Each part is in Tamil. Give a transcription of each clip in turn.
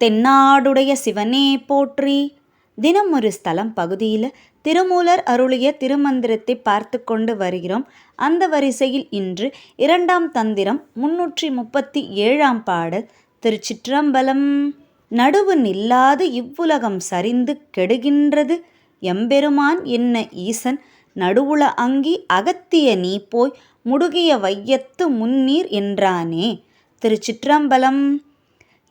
தென்னாடுடைய சிவனே போற்றி. தினம் ஒரு ஸ்தலம் பகுதியில் திருமூலர் அருளிய திருமந்திரத்தை பார்த்து கொண்டு வருகிறோம். அந்த வரிசையில் இன்று இரண்டாம் தந்திரம் முன்னூற்றி முப்பத்தி ஏழாம் பாடல் திருச்சிற்றம்பலம். நடுவு நில்லாது இவ்வுலகம் சரிந்து கெடுகின்றது. எம்பெருமான் என்ன ஈசன்? நடுவுல அங்கி அகத்திய நீ போய் முடுகிய வையத்து முன்னீர் என்றானே. திருச்சிற்றம்பலம்.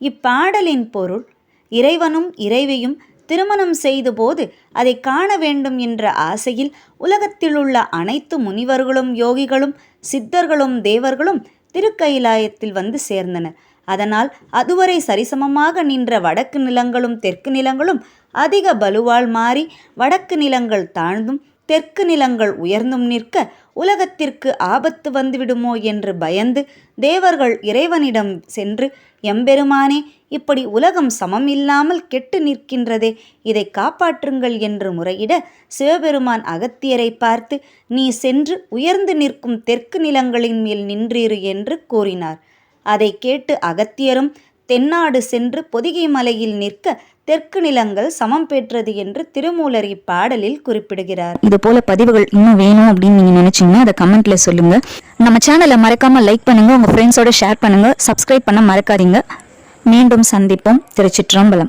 இப்பாடலின் பொருள் இறைவனும் இறைவியும் திருமணம் செய்தபோது அதை காண வேண்டும் என்ற ஆசையில் உலகத்திலுள்ள அனைத்து முனிவர்களும் யோகிகளும் சித்தர்களும் தேவர்களும் திருக்கயிலாயத்தில் வந்து சேர்ந்தனர். அதனால் அதுவரை சரிசமமாக நின்ற வடக்கு நிலங்களும் தெற்கு நிலங்களும் அதிக பலுவால் மாறி வடக்கு நிலங்கள் தாழ்ந்தும் தெற்கு நிலங்கள் உயர்ந்தும் நிற்க உலகத்திற்கு ஆபத்து வந்துவிடுமோ என்று பயந்து தேவர்கள் இறைவனிடம் சென்று எம்பெருமானே இப்படி உலகம் சமம் இல்லாமல் கெட்டு நிற்கின்றதே இதை காப்பாற்றுங்கள் என்று முறையிட சிவபெருமான் அகத்தியரை பார்த்து நீ சென்று உயர்ந்து நிற்கும் தெற்கு நிலங்களின் மேல் நின்றீரு என்று கூறினார். அதை கேட்டு அகத்தியரும் தென்னாடு சென்று பொதிகை மலையில் நிற்க தெற்கு நிலங்கள் சமம் பெற்றது என்று திருமூலர் இப்பாடலில் குறிப்பிடுகிறார். இது போல பதிவுகள் இன்னும் வேணும் அப்படின்னு நீங்க நினைச்சீங்கன்னா அதை கமெண்ட்ல சொல்லுங்க. நம்ம சேனலை மறக்காம லைக் பண்ணுங்க உங்க ஃப்ரெண்ட்ஸோட ஷேர் பண்ணுங்க சப்ஸ்கிரைப் பண்ண மறக்காதீங்க. மீண்டும் சந்திப்போம். திருச்சிற்றம்பலம்.